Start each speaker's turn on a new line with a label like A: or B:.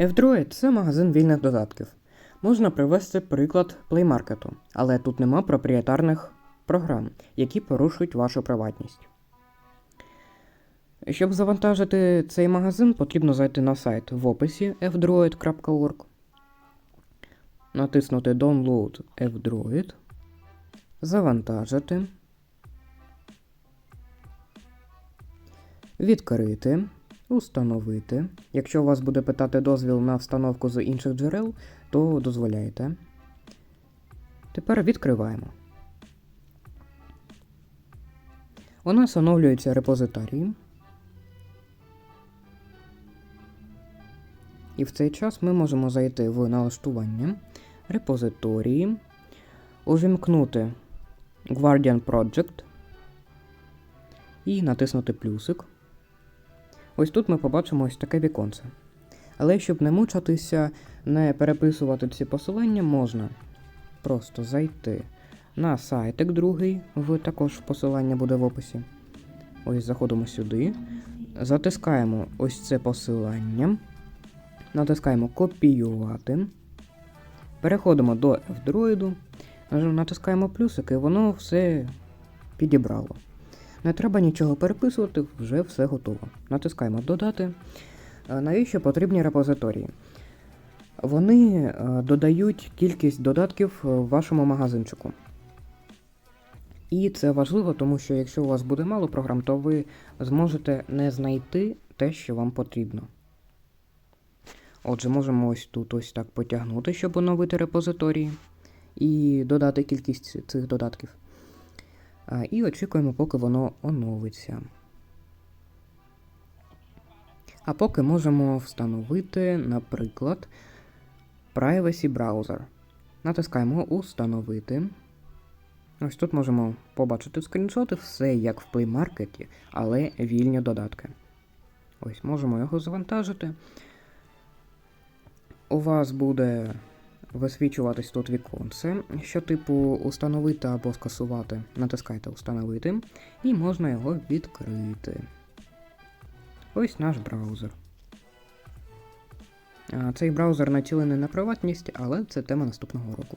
A: F-Droid – це магазин вільних додатків. Можна привести приклад Market, але тут нема проприєтарних програм, які порушують вашу приватність. Щоб завантажити цей магазин, потрібно зайти на сайт в описі fdroid.org, натиснути Download F-Droid, завантажити, відкрити, установити. Якщо у вас буде питати дозвіл на встановку з інших джерел, то дозволяєте. Тепер відкриваємо. У нас оновлюється репозиторій. І в цей час ми можемо зайти в налаштування, репозиторії, увімкнути Guardian Project і натиснути плюсик. Ось тут ми побачимо ось таке віконце. Але щоб не мучатися, не переписувати ці посилання, можна просто зайти на сайтик другий, в також посилання буде в описі. Ось заходимо сюди, затискаємо ось це посилання, натискаємо копіювати, переходимо до F-Droid, натискаємо плюсик і воно все підібрало. Не треба нічого переписувати, вже все готово. Натискаємо Додати. Е, Навіщо потрібні репозиторії? Вони е, додають кількість додатків в вашому магазинчику. І це важливо, тому що якщо у вас буде мало програм, то ви зможете не знайти те, що вам потрібно. Отже, можемо ось тут ось так потягнути, щоб оновити репозиторії і додати кількість цих додатків. І очікуємо, поки воно оновиться. А поки можемо встановити, наприклад, Privacy Browser. Натискаємо Установити. Ось тут можемо побачити скріншоти, все як в Play Market, але вільні додатки. Ось можемо його завантажити. У вас буде висвічуватись тут віконце, що типу установити або скасувати. Натискайте Установити, і можна його відкрити. Ось наш браузер. Цей браузер націлений на приватність, але це тема наступного року.